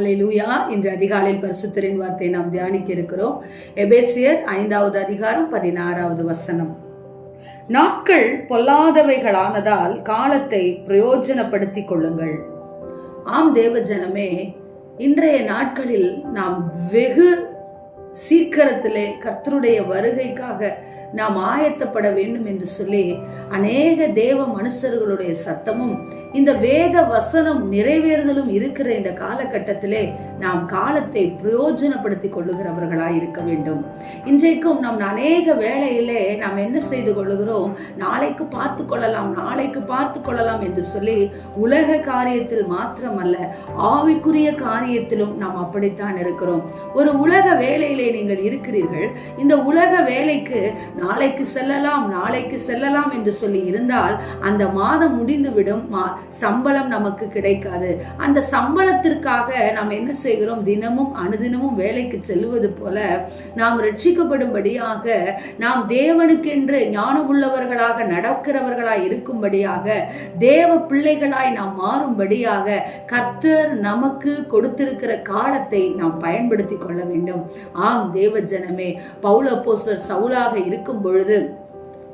ஹalleluya. இன்று அதிகாலையில் பரிசுத்தரின் வார்த்தையை நாம் தியானிக்க இருக்கிறோம் எபேசியர் ஐந்தாவது அதிகாரம் பதினாறாவது வசனம். நாட்கள் பொல்லாதவைகளானதால் காலத்தை பிரயோஜனப்படுத்திக் கொள்ளுங்கள். ஆம் தேவ ஜனமே இன்றைய நாட்களில் நாம் வெகு சீக்கிரத்திலே கர்த்தருடைய வருகைக்காக நாம் ஆயத்தப்பட வேண்டும் என்று சொல்லி அநேக தேவ மனுஷர்களுடைய சத்தமும் இந்த வேத வசனம் நிறைவேறுதலும் இருக்கிற இந்த காலகட்டத்திலே நாம் காலத்தை பிரயோஜனப்படுத்தி கொள்ளுகிறவர்களாய் இருக்க வேண்டும். இன்றைக்கும் நம் அநேக வேளையிலே நாம் என்ன செய்து கொள்ளுகிறோம்? நாளைக்கு பார்த்து கொள்ளலாம் நாளைக்கு பார்த்து கொள்ளலாம் என்று சொல்லி உலக காரியத்தில் மாத்திரமல்ல ஆவிக்குரிய காரியத்திலும் நாம் அப்படித்தான் இருக்கிறோம். ஒரு உலக வேலையில் நீங்கள் இருக்கிறீர்கள். இந்த உலக வேலைக்கு நாளைக்கு செல்லலாம் நாளைக்கு செல்லலாம் என்று சொல்லி இருந்தால் அந்த மாதம் முடிந்துவிடும். சம்பளம் நமக்கு கிடைக்காது. அந்த சம்பளத்திற்காக நாம் என்ன செய்கிறோம்? தினமும் அனுதினமும் வேலைக்கு செல்வது போல நாம் ரட்சிக்கப்படும்படியாக நாம் தேவனுக்கென்று ஞானமுள்ளவர்களாக நடக்கிறவர்களாய் இருக்கும்படியாக தேவ பிள்ளைகளாய் நாம் மாறும்படியாக கர்த்தர் நமக்கு கொடுத்திருக்கிற காலத்தை நாம் பயன்படுத்தி கொள்ள வேண்டும். ஆம் தேவ ஜனமே பவுல சவுலாக இருக்கும் பொழுது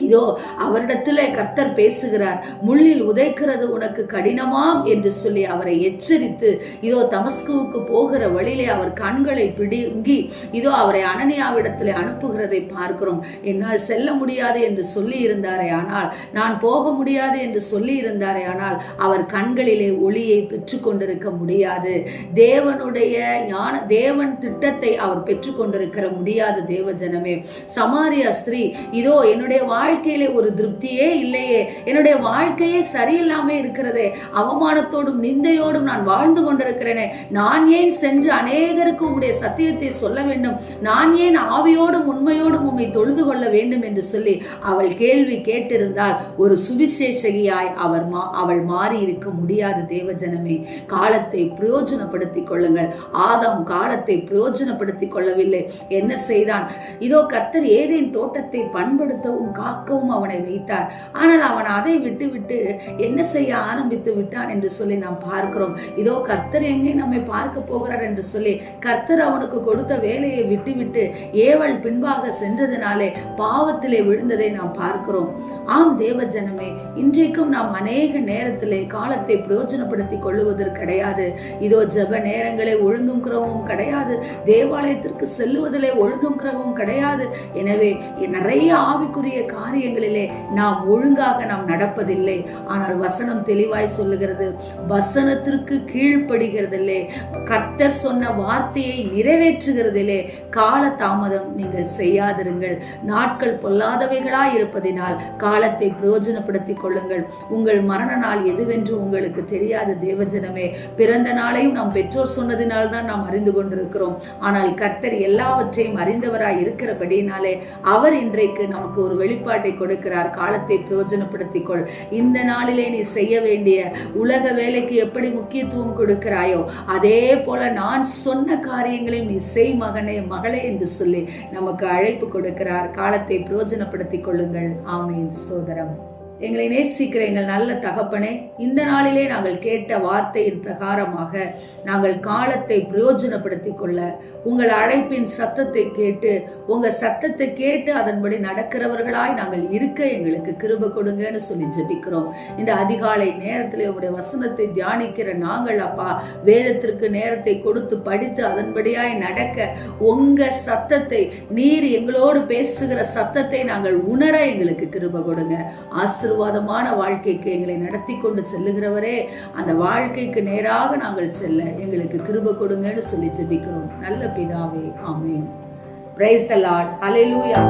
இதோ அவரிடத்துல கர்த்தர் பேசுகிறார் முள்ளில் உதைக்கிறது உனக்கு கடினமாம் என்று சொல்லி அவரை எச்சரித்து இதோ தமஸ்குவுக்கு போகிற வழியிலே அவர் கண்களை பிடுங்கி இதோ அவரை அனனியாவிடத்தில் அனுப்புகிறதை பார்க்கிறோம். என்னால் செல்ல முடியாது என்று சொல்லி இருந்தாரே ஆனால் நான் போக முடியாது என்று சொல்லி இருந்தாரே ஆனால் அவர் கண்களிலே ஒளியை பெற்றுக்கொண்டிருக்க முடியாது. தேவனுடைய ஞான தேவன் திட்டத்தை அவர் பெற்றுக்கொண்டிருக்கிற முடியாது தேவ ஜனமே. சமாரியா ஸ்திரீ இதோ என்னுடைய வாழ்க்கையிலே ஒரு திருப்தியே இல்லையே. என்னுடைய வாழ்க்கையே சரியில்லாம இருக்கிறதே. அவமானத்தோடும் நிந்தையோடும் நான் வாழ்ந்து கொண்டிருக்கிறேனே. நான் ஏன் சென்று அநேகருக்கு உம்முடைய சத்தியத்தை சொல்ல வேண்டும்? நான் ஏன் ஆவியோடும் உண்மையோடும் உம்மை தொழுது கொள்ள வேண்டும் என்று சொல்லி அவள் கேள்வி கேட்டிருந்தால் ஒரு சுவிசேஷகியாய் அவர் மா அவள் மாறி இருக்க முடியாது தேவஜனமே. காலத்தை பிரயோஜனப்படுத்திக் கொள்ளுங்கள். ஆதாம் காலத்தை பிரயோஜனப்படுத்திக் கொள்ளவில்லை. என்ன செய்தான்? இதோ கர்த்தர் ஏதேன் தோட்டத்தை பண்படுத்தவும் காக்கவும் அவனை வைத்தார். ஆனால் அவன் அதை விட்டு விட்டு என்ன செய்ய ஆரம்பித்து விட்டான் என்று சொல்லி நாம் பார்க்கிறோம். இதோ கர்த்தர் எங்கே நம்மை பார்க்க போகிறார் என்று சொல்லி கர்த்தர் அவனுக்கு கொடுத்த வேலையை விட்டுவிட்டு ஏவல் பின்பாக சென்று விழுந்ததினாலே பாவத்திலே விழுந்ததை நாம் பார்க்கிறோம். ஆம் தேவ ஜனமே இன்றைக்கும் நாம் அநேக நேரத்திலே காலத்தை பிரயோஜனப்படுத்திக் கொள்ளுவதற்கு கிடையாது. இதோ ஜப நேரங்களை ஒழுங்கும் கிரகமும் கிடையாது. தேவாலயத்திற்கு செல்லுவதிலே ஒழுங்கும் கிரகமும் கிடையாது. எனவே நிறைய ஆவிக்குரிய காரியங்களிலே நாம் ஒழுங்காக நாம் நடப்பதில்லை. ஆனால் வசனம் தெளிவாய் சொல்லுகிறது வசனத்திற்கு கீழ்ப்படுகிறதில்லை. கர்த்தர் சொன்ன வார்த்தையை நிறைவேற்றுகிறதிலே கால தாமதம் நீங்கள் செய்யாதிருங்கள். நாட்கள் பொல்லாதவைகளாய் இருப்பதினால் காலத்தை பிரயோஜனப்படுத்திக் கொள்ளுங்கள். உங்கள் மரண நாள் எதுவென்று உங்களுக்கு தெரியாது தேவஜனமே பிறந்த நாளையும் நாம் பெற்றோர் சொன்னதினால் தான் நாம் அறிந்து கொண்டிருக்கிறோம். ஆனால் கர்த்தர் எல்லாவற்றையும் அறிந்தவராய் இருக்கிறபடினாலே அவர் இன்றைக்கு நமக்கு ஒரு வெளிப்பாட்டை கொடுக்கிறார். காலத்தை பிரயோஜனப்படுத்திக் கொள். இந்த நாளிலே நீ செய்ய வேண்டிய உலக வேலைக்கு எப்படி முக்கியத்துவம் கொடுக்கிறாயோ அதே போல நான் சொன்ன காரியங்களையும் நீ செய் மகனே மகளே என்று சொல்லி நமக்கு அழைப்பு கொடு கொடுக்கிறார். காலத்தை பிரயோஜனப்படுத்திக் கொள்ளுங்கள். ஆமீன். சோதரம் எங்களை நேசிக்கிற எங்கள் நல்ல தகப்பனே இந்த நாளிலே நாங்கள் கேட்ட வார்த்தையின் பிரகாரமாக நாங்கள் காலத்தை பிரயோஜனப்படுத்திக் கொள்ள உங்கள் அழைப்பின் சத்தத்தை கேட்டு உங்கள் சத்தத்தை கேட்டு அதன்படி நடக்கிறவர்களாய் நாங்கள் இருக்க எங்களுக்கு கிருப கொடுங்கன்னு சொல்லி ஜெபிக்கிறோம். இந்த அதிகாலை நேரத்தில் உங்களுடைய வசனத்தை தியானிக்கிற நாங்கள் அப்பா வேதத்திற்கு நேரத்தை கொடுத்து படித்து அதன்படியாய் நடக்க உங்கள் சத்தத்தை நீர் எங்களோடு பேசுகிற சத்தத்தை நாங்கள் உணர எங்களுக்கு கிருப கொடுங்க. ஆசிர்வாதமான வாழ்க்கைக்கு எங்களை நடத்தி கொண்டு செல்லுகிறவரே அந்த வாழ்க்கைக்கு நேராக நாங்கள் செல்ல எங்களுக்கு கிருப கொடுங்கன்னு சொல்லி ஜெபிக்கிறோம். நல்ல பிதாவே ஆமேன். பிரைஸ் அலாட் ஹalleluya